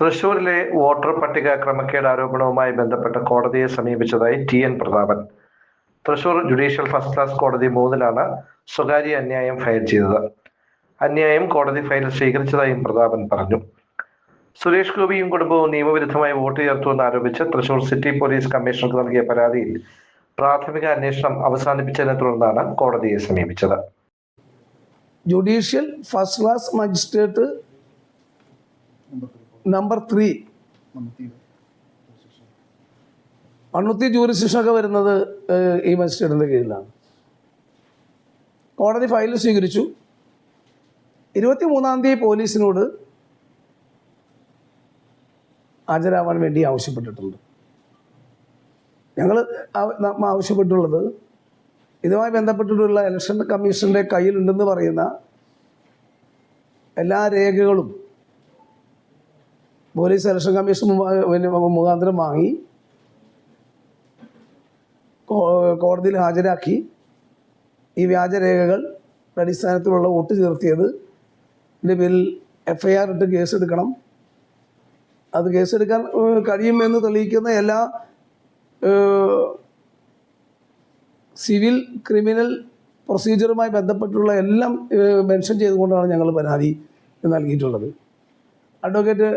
തൃശൂരിലെ വോട്ടർ പട്ടിക ക്രമക്കേട് ആരോപണവുമായി ബന്ധപ്പെട്ട് കോടതിയെ സമീപിച്ചതായി T N Prathapan. Thrissur judicial first class കോടതി മൂന്നിലാണ് സ്വകാര്യ അന്യായം ഫയൽ ചെയ്തത്. അന്യായം കോടതി ഫയൽ സ്വീകരിച്ചതായും പ്രതാപൻ പറഞ്ഞു. സുരേഷ് ഗോപിയും കുടുംബവും നിയമവിരുദ്ധമായി വോട്ട് ചേർത്തുവെന്ന് ആരോപിച്ച് തൃശൂർ സിറ്റി പോലീസ് കമ്മീഷണർക്ക് നൽകിയ പരാതിയിൽ പ്രാഥമിക അന്വേഷണം അവസാനിപ്പിച്ചതിനെ തുടർന്നാണ് കോടതിയെ സമീപിച്ചത്. Judicial first class magistrate number three Mannuthy ശിക്ഷയൊക്കെ വരുന്നത് ഈ മജിസ്ട്രേറ്റിന്റെ കീഴിലാണ്. കോടതി ഫയൽ സ്വീകരിച്ചു. ഇരുപത്തി മൂന്നാം തീയതി പോലീസിനോട് ഹാജരാവാൻ വേണ്ടി ആവശ്യപ്പെട്ടിട്ടുണ്ട്. ഞങ്ങൾ ആവശ്യപ്പെട്ടുള്ളത് ഇതുമായി ബന്ധപ്പെട്ടിട്ടുള്ള ഇലക്ഷൻ കമ്മീഷന്റെ കയ്യിലുണ്ടെന്ന് പറയുന്ന എല്ലാ രേഖകളും പോലീസ് സെലക്ഷൻ കമ്മീഷൻ പിന്നെ മുഖാന്തരം വാങ്ങി കോടതിയിൽ ഹാജരാക്കി. ഈ വ്യാജരേഖകൾ അടിസ്ഥാനത്തിലുള്ള വോട്ട് ചേർത്തിയത് ഇതിന്റെ പേരിൽ എഫ് ഐ ആർ ഇട്ട് കേസെടുക്കണം. അത് കേസെടുക്കാൻ കഴിയുമെന്ന് തെളിയിക്കുന്ന എല്ലാ സിവിൽ ക്രിമിനൽ പ്രൊസീജിയറുമായി ബന്ധപ്പെട്ടുള്ള എല്ലാം മെൻഷൻ ചെയ്തുകൊണ്ടാണ് ഞങ്ങൾ പരാതി നൽകിയിട്ടുള്ളത്. അഡ്വക്കേറ്റ്